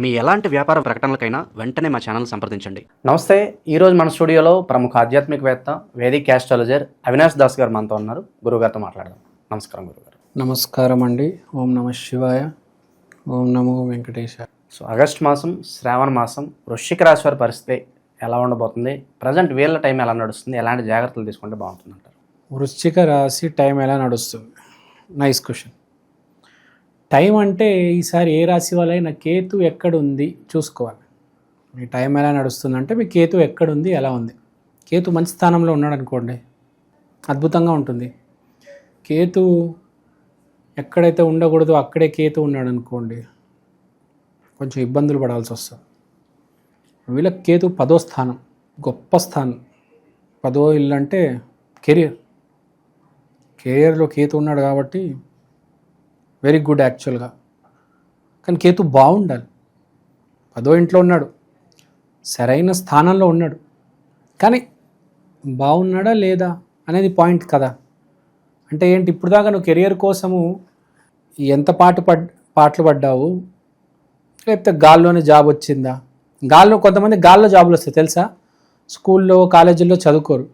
మీ ఎలాంటి వ్యాపార ప్రకటనలకైనా వెంటనే మా ఛానల్ సంప్రదించండి. నమస్తే ఈరోజు మన స్టూడియోలో ప్రముఖ ఆధ్యాత్మికవేత్త వేదిక్ క్యాస్ట్రాలజర్ అవినాష్ దాస్ గారు మనతో ఉన్నారు. గురుగారితో మాట్లాడదాం. నమస్కారం గురుగారు నమస్కారం అండి. ఓం నమ శివాయ. ఓం నమో వెంకటేశ సో ఆగస్ట్ మాసం శ్రావణ మాసం వృశ్చిక రాశి వారి పరిస్థితి ఎలా ఉండబోతుంది? ప్రజెంట్ వీళ్ళ టైం ఎలా నడుస్తుంది? ఎలాంటి జాగ్రత్తలు తీసుకుంటే బాగుంటుంది అంటారు వృశ్చిక రాశి టైం ఎలా నడుస్తుంది? నైస్ క్వశ్చన్ టైం అంటే ఈసారి ఏ రాశి వాళ్ళైనా కేతు ఎక్కడ ఉంది చూసుకోవాలి. మీ టైం ఎలా నడుస్తుందంటే మీ కేతు ఎక్కడ ఉంది ఎలా ఉంది? కేతు మంచి స్థానంలో ఉన్నాడు అనుకోండి అద్భుతంగా ఉంటుంది. కేతు ఎక్కడైతే ఉండకూడదో అక్కడే కేతు ఉన్నాడు అనుకోండి కొంచెం ఇబ్బందులు పడాల్సి వస్తుంది. వీళ్ళకి కేతు పదో స్థానం గొప్ప స్థానం పదో ఇల్లు అంటే కెరియర్ కెరియర్లో కేతు ఉన్నాడు కాబట్టి వెరీ గుడ్ యాక్చువల్గా. కానీ కేతు బాగుండాలి. పదో ఇంట్లో ఉన్నాడు. సరైన స్థానంలో ఉన్నాడు. కానీ బాగున్నాడా లేదా అనేది పాయింట్ కదా. అంటే ఏంటి ఇప్పుడు దాకా నువ్వు కెరియర్ కోసము ఎంత పాటు పడ్ పాటలు పడ్డావు? లేకపోతే గాల్లోనే జాబ్ వచ్చిందా? గాల్లో కొంతమంది గాల్లో జాబులు వస్తాయి తెలుసా? స్కూల్లో కాలేజీల్లో చదువుకోరు.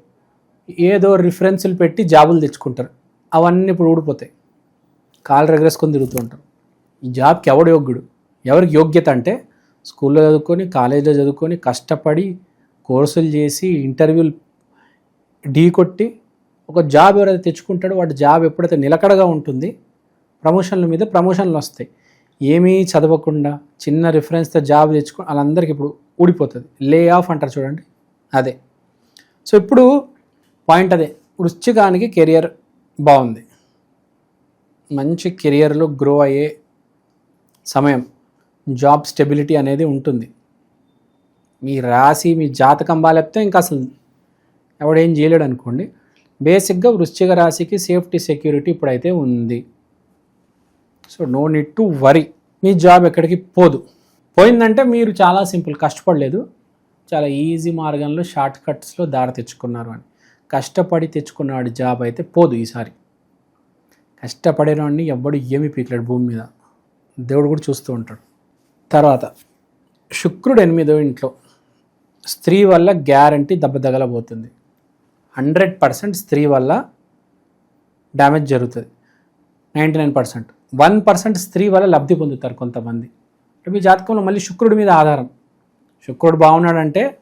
ఏదో రిఫరెన్సులు పెట్టి జాబులు తెచ్చుకుంటారు. అవన్నీ ఇప్పుడు ఊడిపోతాయి. కాలు రెగరేసుకొని తిరుగుతూ ఉంటారు ఈ జాబ్కి ఎవడు యోగ్యుడు? ఎవరికి యోగ్యత అంటే స్కూల్లో చదువుకొని కాలేజీలో చదువుకొని కష్టపడి కోర్సులు చేసి ఇంటర్వ్యూలు ఢీ కొట్టి ఒక జాబ్ ఎవరైతే తెచ్చుకుంటాడో వాడి జాబ్ ఎప్పుడైతే నిలకడగా ఉంటుంది ప్రమోషన్ల మీద ప్రమోషన్లు వస్తాయి. ఏమీ చదవకుండా చిన్న రిఫరెన్స్తో జాబ్ తెచ్చుకో వాళ్ళందరికీ ఇప్పుడు ఊడిపోతుంది. లే ఆఫ్ అంటారు చూడండి. అదే. సో ఇప్పుడు పాయింట్ అదే. వృశ్చికానికి కెరియర్ బాగుంది. మంచి కెరియర్లో గ్రో అయ్యే సమయం జాబ్ స్టెబిలిటీ అనేది ఉంటుంది. మీ రాశి మీ జాతకం బాగాలేపితే ఇంకా అసలు ఎవడేం చేయలేడు అనుకోండి. బేసిక్గా వృశ్చిక రాశికి సేఫ్టీ సెక్యూరిటీ ఇప్పుడైతే ఉంది. So no need to worry. Me job ఎక్కడికి పోదు. పోయిందంటే మీరు చాలా సింపుల్ కష్టపడలేదు. చాలా ఈజీ మార్గంలో షార్ట్ కట్స్లో దారి తెచ్చుకున్నారు అని. కష్టపడి తెచ్చుకున్నాడు జాబ్ అయితే పోదు ఈసారి. కష్టపడేవాడిని ఎవ్వడు ఏమీ పీకలేడు భూమి మీద. దేవుడు కూడా చూస్తూ ఉంటాడు. తర్వాత శుక్రుడు ఎనిమిదో ఇంట్లో. స్త్రీ వల్ల గ్యారంటీ దెబ్బ తగలబోతుంది హండ్రెడ్ పర్సెంట్ స్త్రీ వల్ల డ్యామేజ్ జరుగుతుంది. Ninety nine percent. One percent స్త్రీ వల్ల లబ్ధి పొందుతారు కొంతమంది. మీ జాతకంలో మళ్ళీ శుక్రుడి మీద ఆధారం. శుక్రుడు బాగున్నాడంటే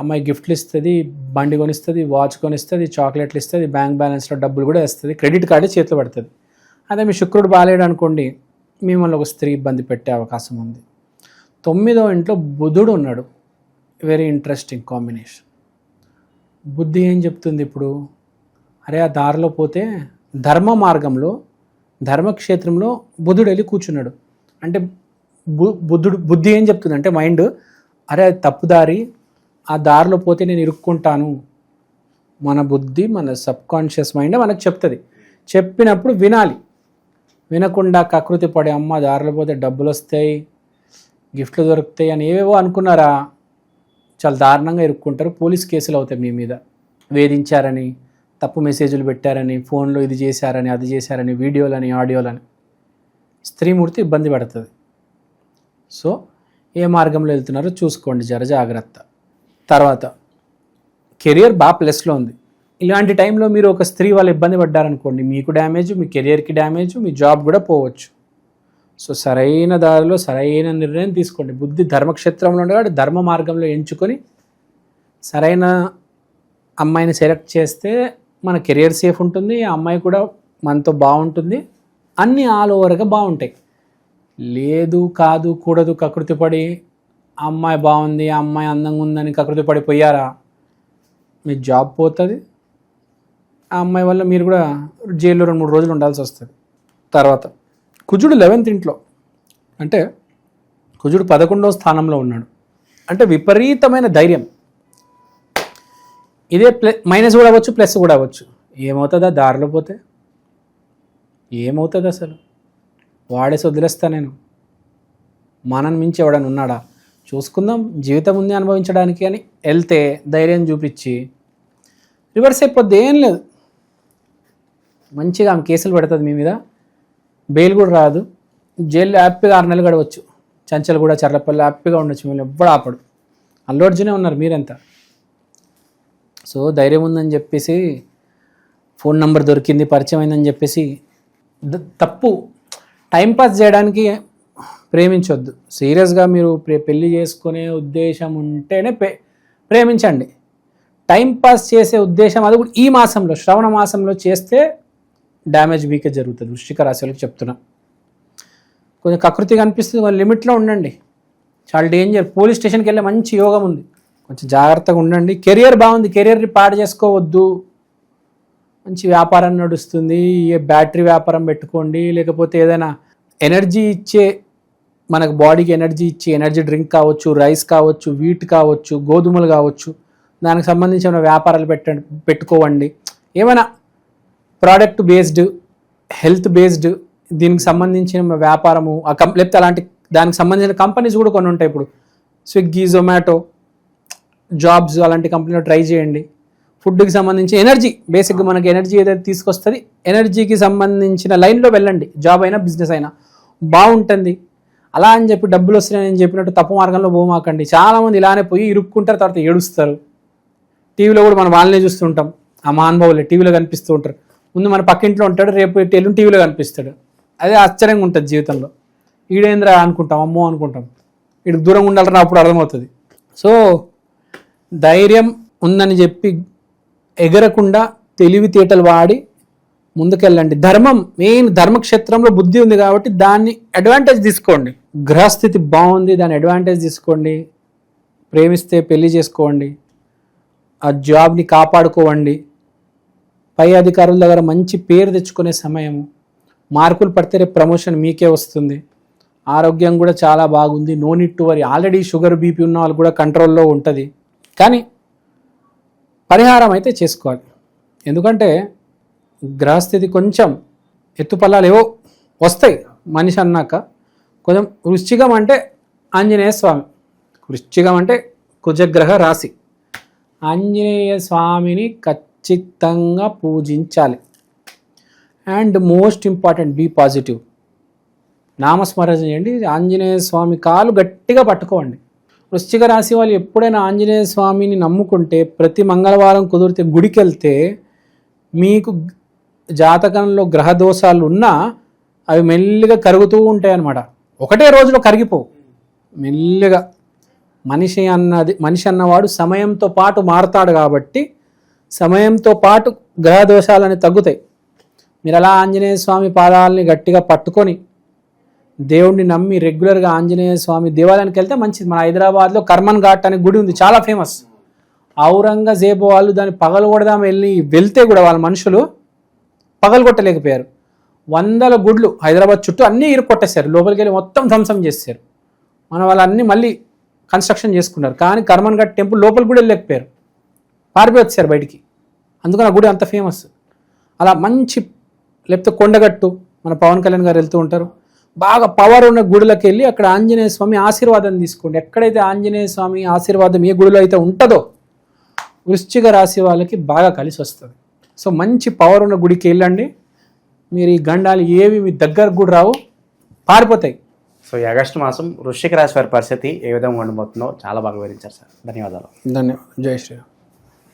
అమ్మాయి గిఫ్ట్లు ఇస్తుంది బండి కొనిస్తుంది వాచ్ కొనిస్తుంది చాక్లెట్లు ఇస్తుంది బ్యాంక్ బ్యాలెన్స్లో డబ్బులు కూడా ఇస్తుంది క్రెడిట్ కార్డు చేతిలో పడుతుంది. అదే మీ శుక్రుడు బాగాలేడు అనుకోండి మిమ్మల్ని ఒక స్త్రీ ఇబ్బంది పెట్టే అవకాశం ఉంది. తొమ్మిదో ఇంట్లో బుధుడు ఉన్నాడు. వెరీ ఇంట్రెస్టింగ్ కాంబినేషన్ బుద్ధి ఏం చెప్తుంది ఇప్పుడు? అరే ఆ దారిలో పోతే ధర్మ మార్గంలో ధర్మక్షేత్రంలో బుధుడు వెళ్ళి కూర్చున్నాడు. అంటే బు బుద్ధుడు బుద్ధి ఏం చెప్తుంది అంటే మైండ్ అరే అది తప్పుదారి ఆ దారిలో పోతే నేను ఇరుక్కుంటాను. మన బుద్ధి మన సబ్ కాన్షియస్ మైండ్ మనకు చెప్తుంది. చెప్పినప్పుడు వినాలి. వినకుండా కకృతి పడే అమ్మ దారిలో పోతే డబ్బులు వస్తాయి గిఫ్ట్లు దొరుకుతాయి అని ఏవేవో అనుకున్నారా? చాలా దారుణంగా ఇరుక్కుంటారు. పోలీస్ కేసులు అవుతాయి మీ మీద. వేధించారని తప్పు మెసేజ్లు పెట్టారని ఫోన్లో ఇది చేశారని అది చేశారని వీడియోలని ఆడియోలని. స్త్రీమూర్తి ఇబ్బంది పడుతుంది. సో ఏ మార్గంలో వెళ్తున్నారో చూసుకోండి. జర జాగ్రత్త. తర్వాత కెరియర్ బాగా ప్లస్లో ఉంది. ఇలాంటి టైంలో మీరు ఒక స్త్రీ వాళ్ళు ఇబ్బంది పడ్డారనుకోండి మీకు డ్యామేజ్ మీ కెరియర్కి డ్యామేజ్ మీ జాబ్ కూడా పోవచ్చు. సో సరైన దారిలో సరైన నిర్ణయం తీసుకోండి. బుద్ధి ధర్మక్షేత్రంలో ఉండేవాడు ధర్మ మార్గంలో ఎంచుకొని సరైన అమ్మాయిని సెలెక్ట్ చేస్తే మన కెరియర్ సేఫ్ ఉంటుంది ఆ అమ్మాయి కూడా మనతో బాగుంటుంది. అన్నీ ఆల్ ఓవర్గా బాగుంటాయి. లేదు కాదు కూడదు కకృతి పడి ఆ అమ్మాయి బాగుంది ఆ అమ్మాయి అందంగా ఉందని కకృతి పడిపోయారా? మీ జాబ్ పోతుంది. ఆ అమ్మాయి వల్ల మీరు కూడా జైల్లో రెండు మూడు రోజులు ఉండాల్సి వస్తుంది. తర్వాత కుజుడు లెవెన్త్ ఇంట్లో. అంటే కుజుడు పదకొండవ స్థానంలో ఉన్నాడు. అంటే విపరీతమైన ధైర్యం. ఇదే ప్లస్ మైనస్ కూడా అవ్వచ్చు ప్లస్ కూడా అవ్వచ్చు. ఏమవుతుందా? దారిలో పోతే. ఏమవుతుంది అసలు? వాడేసి వదిలేస్తా నేను. మనని మించి ఎవడని ఉన్నాడా? చూసుకుందాం. జీవితం ఉంది అనుభవించడానికి అని వెళ్తే ధైర్యం చూపించి రివర్స్ అయిపోద్ది ఏం లేదు. మంచిగా ఆమె కేసులు పెడుతుంది మీ మీద. బెయిల్ కూడా రాదు. జైలు హ్యాపీగా ఆరు నెలలు గడవచ్చు. చంచలు కూడా చర్లపల్లి హ్యాపీగా ఉండొచ్చు మిమ్మల్ని ఎవ్వడు ఆపడు. అల్లు అర్జునే ఉన్నారు మీరెంత. సో ధైర్యం ఉందని చెప్పేసి ఫోన్ నెంబర్ దొరికింది పరిచయం అయిందని చెప్పేసి తప్పు. టైంపాస్ చేయడానికి ప్రేమించొద్దు. సీరియస్గా మీరు ప్రే- పెళ్ళి చేసుకునే ఉద్దేశం ఉంటేనే ప్రే ప్రేమించండి. టైంపాస్ చేసే ఉద్దేశం అది కూడా ఈ మాసంలో శ్రవణ మాసంలో చేస్తే డ్యామేజ్ మీకే జరుగుతుంది. వృష్టిక రాశి వాళ్ళకి చెప్తున్నా. కొంచెం కకృతిగా అనిపిస్తుంది కొంచెం లిమిట్లో ఉండండి. చాలా డేంజర్ పోలీస్ స్టేషన్కి వెళ్ళే మంచి యోగం ఉంది. కొంచెం జాగ్రత్తగా ఉండండి. కెరియర్ బాగుంది కెరియర్ని పాడు చేసుకోవద్దు. మంచి వ్యాపారం నడుస్తుంది. ఏ బ్యాటరీ వ్యాపారం పెట్టుకోండి. లేకపోతే ఏదైనా ఎనర్జీ ఇచ్చే మనకు బాడీకి ఎనర్జీ ఇచ్చి ఎనర్జీ డ్రింక్ కావచ్చు రైస్ కావచ్చు వీట్ కావచ్చు గోధుమలు కావచ్చు దానికి సంబంధించిన వ్యాపారాలు పెట్ట పెట్టుకోవండి. ఏమైనా ప్రోడక్ట్ బేస్డ్ హెల్త్ బేస్డ్ దీనికి సంబంధించిన వ్యాపారము ఆ కం లేకపోతే అలాంటి దానికి సంబంధించిన కంపెనీస్ కూడా కొన్ని ఉంటాయి ఇప్పుడు. స్విగ్గీ జొమాటో జాబ్స్ అలాంటి కంపెనీలో ట్రై చేయండి. ఫుడ్కి సంబంధించి ఎనర్జీ బేసిక్గా మనకి ఎనర్జీ ఏదైతే తీసుకొస్తుంది ఎనర్జీకి సంబంధించిన లైన్లో వెళ్ళండి. జాబ్ అయినా బిజినెస్ అయినా. బాగుంటుంది. అలా అని చెప్పి డబ్బులు వస్తున్నాయని చెప్పినట్టు తప్పు మార్గంలో పోమాకండి చాలామంది ఇలానే పోయి ఇరుక్కుంటారు తర్వాత ఏడుస్తారు. టీవీలో కూడా మనం వాళ్ళనే చూస్తుంటాం. ఆ మహానుభావులు టీవీలో కనిపిస్తూ ఉంటారు. ముందు మన పక్కింట్లో ఉంటాడు రేపు ఎల్లుండి టీవీలో కనిపిస్తాడు. అదే ఆశ్చర్యంగా ఉంటుంది జీవితంలో. ఈడేంద్రా అనుకుంటాం అమ్మో అనుకుంటాం. వీడికి దూరంగా ఉండాలని అప్పుడు అర్థమవుతుంది. సో ధైర్యం ఉందని చెప్పి ఎగరకుండా తెలివితేటలు వాడి ముందుకెళ్ళండి. ధర్మం మెయిన్ ధర్మక్షేత్రంలో బుద్ధి ఉంది కాబట్టి దాన్ని అడ్వాంటేజ్ తీసుకోండి. గ్రహస్థితి బాగుంది దాని అడ్వాంటేజ్ తీసుకోండి. ప్రేమిస్తే పెళ్ళి చేసుకోండి. ఆ జాబ్ని కాపాడుకోవండి. పై అధికారుల దగ్గర మంచి పేరు తెచ్చుకునే సమయము మార్కులు పడితే రేపు ప్రమోషన్ మీకే వస్తుంది. ఆరోగ్యం కూడా చాలా బాగుంది. No need to worry already sugar BP ఉన్న వాళ్ళు కూడా కంట్రోల్లో ఉంటుంది. కానీ పరిహారం అయితే చేసుకోవాలి. ఎందుకంటే గ్రహస్థితి కొంచెం ఎత్తుపల్లాలు ఏవో వస్తాయి. మనిషి అన్నాక కొంచెం వృశ్చికం అంటే ఆంజనేయ స్వామి. వృశ్చికం అంటే కుజగ్రహ రాశి. ఆంజనేయ స్వామిని ఖచ్చితంగా పూజించాలి. And most important be positive. నామస్మరణ చేయండి. ఆంజనేయ స్వామి కాలు గట్టిగా పట్టుకోండి. వృశ్చిక రాశి వాళ్ళు ఎప్పుడైనా ఆంజనేయ స్వామిని నమ్ముకుంటే ప్రతి మంగళవారం కుదిరితే గుడికి వెళ్తే మీకు జాతకంలో గ్రహ దోషాలు ఉన్నా అవి మెల్లిగా కరుగుతూ ఉంటాయి అన్నమాట. ఒకటే రోజులో కరిగిపోవు. మెల్లిగా. మనిషి అన్నది మనిషి అన్నవాడు సమయంతో పాటు మారతాడు కాబట్టి సమయంతో పాటు గ్రహ దోషాలని తగ్గుతాయి. మీరు అలా ఆంజనేయ స్వామి పాదాలని గట్టిగా పట్టుకొని దేవుణ్ణి నమ్మి రెగ్యులర్గా ఆంజనేయ స్వామి దేవాలయానికి వెళ్తే మంచిది. మన హైదరాబాద్లో కర్మన్ ఘాట్ అనే గుడి ఉంది చాలా ఫేమస్. ఔరంగజేబు వాళ్ళు దాన్ని పగలగొడదాం వెళ్ళి వెళ్తే కూడా వాళ్ళ మనుషులు పగలగొట్టలేకపోయారు. వందల గుడ్లు హైదరాబాద్ చుట్టూ అన్నీ ఇరుక్కొట్టేశారు. లోపలికి వెళ్ళి మొత్తం ధ్వంసం చేశారు మన వాళ్ళన్నీ మళ్ళీ కన్స్ట్రక్షన్ చేసుకున్నారు. కానీ కర్మన్ టెంపుల్ లోపలికి కూడా వెళ్ళలేకపోయారు. పారిపోయి వచ్చారు బయటికి. అందుకని ఆ గుడి అంత ఫేమస్. అలా మంచి లేకపోతే కొండగట్టు మన పవన్ కళ్యాణ్ గారు వెళ్తూ ఉంటారు. బాగా పవర్ ఉన్న గుడిలోకి వెళ్ళి అక్కడ ఆంజనేయ స్వామి ఆశీర్వాదం తీసుకోండి ఎక్కడైతే ఆంజనేయ స్వామి ఆశీర్వాదం ఏ గుడిలో అయితే ఉంటుందో వృశ్చిక రాశి వాళ్ళకి బాగా కలిసి వస్తుంది. సో మంచి పవర్ ఉన్న గుడికి వెళ్ళండి. మీరు ఈ గండాలు ఏవి మీ దగ్గరకు కూడా రావు. పారిపోతాయి. సో ఈ ఆగస్టు మాసం వృశ్చిక రాశి వారి పరిస్థితి ఏ విధంగా ఉండబోతుందో చాలా బాగా వివరించారు సార్. ధన్యవాదాలు. ధన్యవాదాలు. జై శ్రీరామ్.